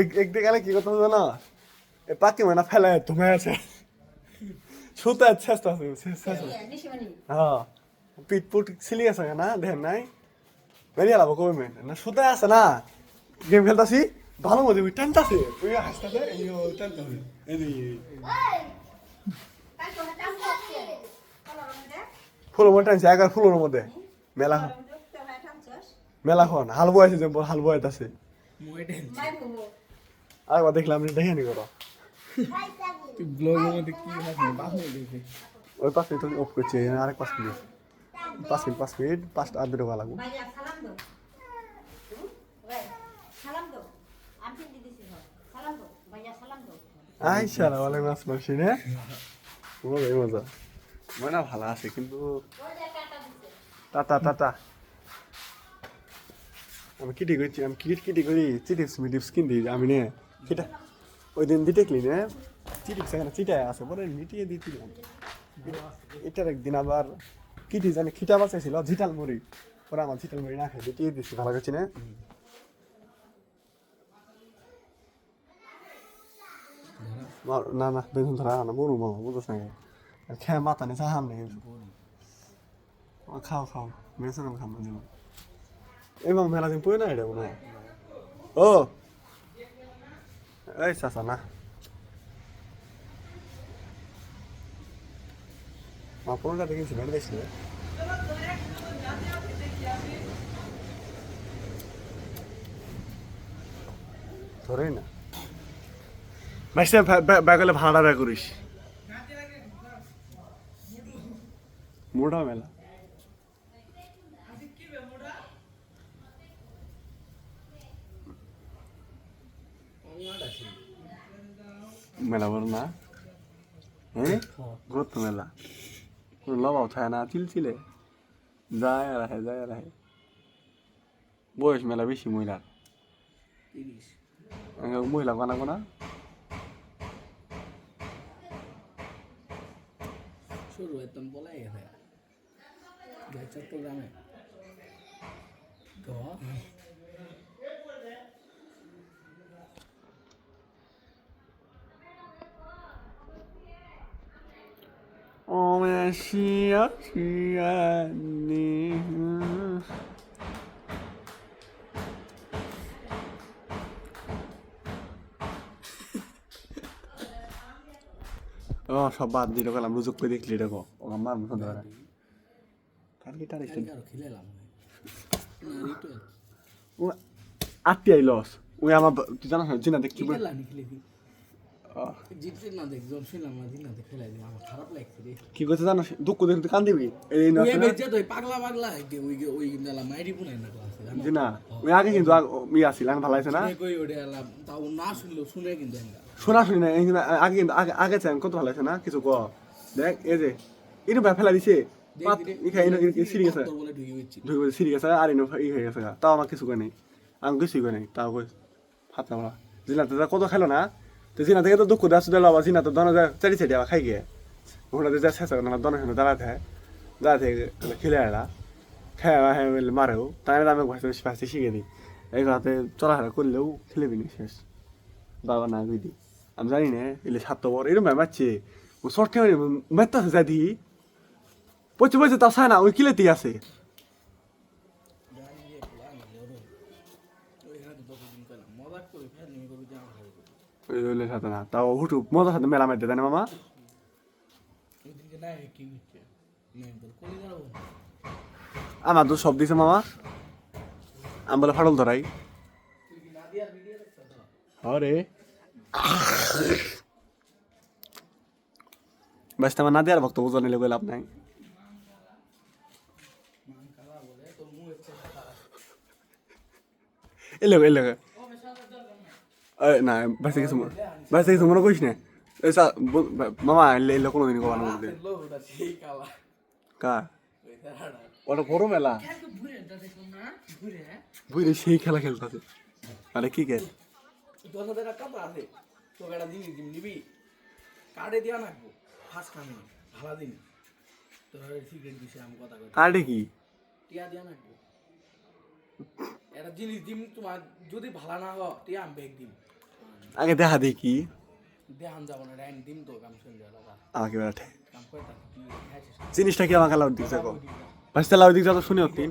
একদিকে গেলে কি কথা জানো? পাখি মানে ফেলে তুমি আছে। সুতা চেষ্টা আছে হ্যাঁ পিট পুট ছিলি আছে না দেখেন নাই? বেরিয়ে লাভ কবে মেন না সুতা আছে না। গেম খেলতাছি ভালো মজা ওই টানতাছে। ওই হাসতাছে এই টানতাছে এই ফুলের মধ্যে টানছে ফুলের মধ্যে। মেলা। মেলা খন হাল বয়েছে যে হাল বয়েত আছে। আরেকবার দেখলাম দেখে নি করো। তুই ব্লগের ওই পাঁচ মিনিট অফ করছে আরেক পাঁচ মিনিট। পাঁচ মিনিট পাঁচ মিনিট, পাঁচটা আর দুটো লাগবো। আই সারা বলে মাছ মাসি নে। মজা। মজা ভালো আছে, কিন্তু টাটা টাটা। আমি কিটি করছি আমি ক্রিকেট কিটি করি? চিটিপস মিটিপস কিনতে আমি নে কিটা ওই দিন দিতে ক্লি নে চিটিপস এখানে চিটায় আছে বলে মিটিয়ে দিয়েছিলাম এটার একদিন আবার কিটি জানি, খিটা বাঁচাইছিল, ঝিটাল মুড়ি। ওরা আমার ঝিটাল মুড়ি না খাই দিতে দিচ্ছি ভালো করছি না। না না, বেগুন ধরা না বড় মামা বুঝোস না খেয়ে মাথা নিয়ে সাহাম নেই খাও খাও মেসে খাম মামা মেলা দিন পড়ে না এটা মনে ও এই চাচা না মা পনেরোটা দেখেছি বেড়ে দেখছি ধরেই না মাসে ব্যাগলে ভাড়া ব্যাগ করিস মোটা মেলা মেলা বড় না? হ্যাঁ? গ্রোথ মেলা। কোনো লবাও থাকে না চিলচিলে যায় আর আহে যায় আর আহে। বয়স মেলা বেশি মহিলার। তিরিশ। মহিলা কোনা কোনা? শুরু একদম বলাই গেছে যাই চট্টগ্রামে। Messia, Tiani. ও সব বাদ দিল গেলাম রুজুক করে দেখলি দেখো। ও আমার মতো ধরে কার গিটার খেলেলাম ও আটটি আই লস। ওই আমার তুই জানাস না জিনা দেখছি কি খেলা নি খেলে দি জিততে না দেখ জন না দিন না দেখ খেলাই দিলাম আমার খারাপ লাগছে রে। কি করতে জানাস দুঃখ দেখতে কান দিবি এই না? ওই বেজে তো পাগলা পাগলা গে ওই ওই নালা মাইরি পুনাই না ক্লাসে জিনা? ওই আগে কিন্তু আমি না? কই ওটা এলাম তাও না শুনলো শুনে কিন্তু শোনা শুনি না আগে কিন্তু আগে আগে চাই কত ভালো আছে না? কিছু ক? দেখ এই যে ভাই ফেলা দিছে। আর তাও আমার কিছু কই নাই আমি কিছুই কই নাই তাও কই হাত না জিনা কত খেলো না? তো জিনা থেকে তো দুঃখ দাস দিল আবার জিনা তো দনা চারি চারি আবার খাই গিয়ে তো যা শেষ না দনা হেন দাঁড়াতে হয়। দাঁড়াতে খেলে আলা খেয়ে হ্যাঁ মারেও। তাই আমি ভাষা ভাষা শিখে দিই। এই রাতে চলাফেরা করলেও খেলেবি না শেষ। বাবা না কই দি আমি জানি না, এলে সাত বর এরকম মারছে। ও শর্ট ক্যামেরা মেত্তাছে যা দি। পচে পচে সায় না, ওই কিলেতি আছে। ওইলে সাথে না তাও হুটু মজার সাথে মেলা মারতে তাই না মামা আমার তো সব দিছে মামা আমি বলে ফাটল ধরাই আরে ব্যাস আমার না দেওয়ার ভক্ত ওজন নিলে লাভ নাই এলে এলে না বাসে কিছু বাসে কিছু মনে করিস না? এসা মামা এলে কোনো দিন কবার মধ্যে সেই কা ওটা বড় মেলা। বুঝলি সেই খেলা খেলতেছে আরে কি কে দশ হাজার টাকা আছে তোকে একটা জিনিস নিবি কার্ডে দেওয়া নাকবো ফার্স্ট খামি ভালো দিন তোর সিগারেট বিষয়ে আমি কথা কই কার্ডে কি? টিয়া দেওয়া নাকবো। একটা জিনিস দিম তোমার যদি ভালো না হয় তুই আমি ব্যাগ দিম। আগে দেখা দেখি। দেখান যাব না রাইন দিম তো কাম থাকি তুই খাইছিস জিনিসটা কি আমাকে লাউ দিক দেখো ভাই লাউড দিক যত শুনে তিন